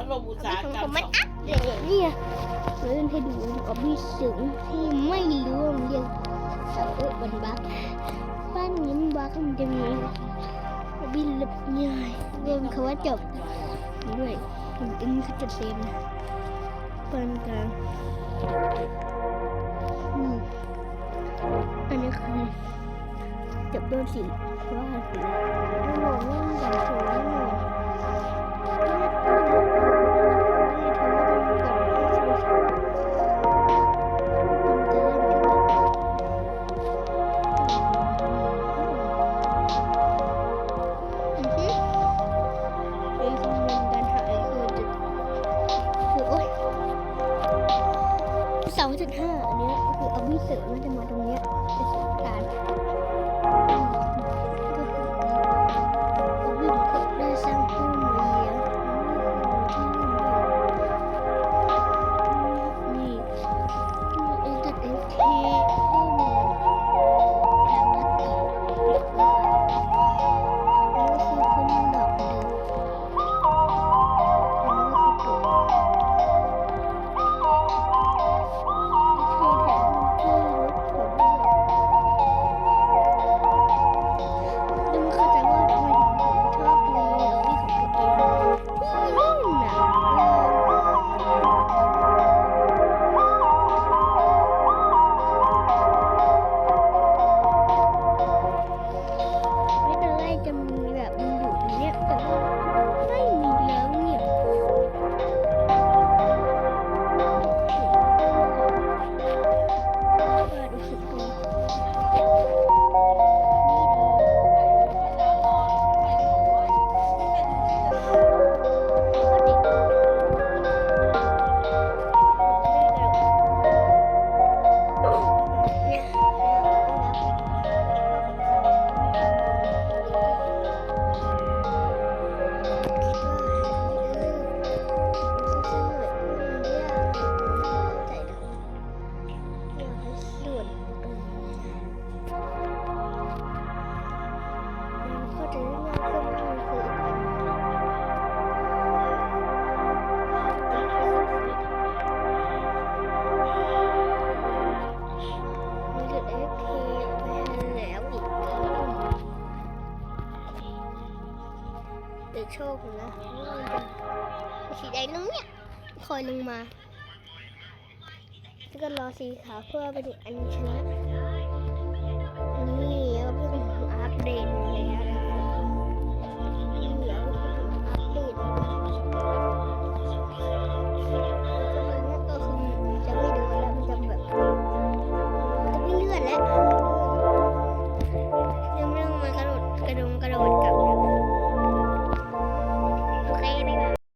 พัดลมอุตสาหกรรมมันอัพเลยเนี่ยเล่นให้ดูออบบี้สียงที่ไม่รู้เรียกเสาเอบันบักบ้านนี้มบักมันจะมีบบี้ล็บใหญ่เรียกเขาว่าจบด้วยผมตึงขาจะเซนนะปานกลางอืมอันนี้คือจับด้วยสีว่าสีไม่หมดไม่หมดไม่หมดเสาจุดห้าอันนี้ก็คือเอาวิเศษมันจะมาตรงเนี้ยเป็นสงการ โชคนะสีแดงตรงเนี้ยคอยลงมาแล้วก็รอสีขาวเพื่อไปดูอันชนะนี่ก็เพิ่งอัปเดตแล้ว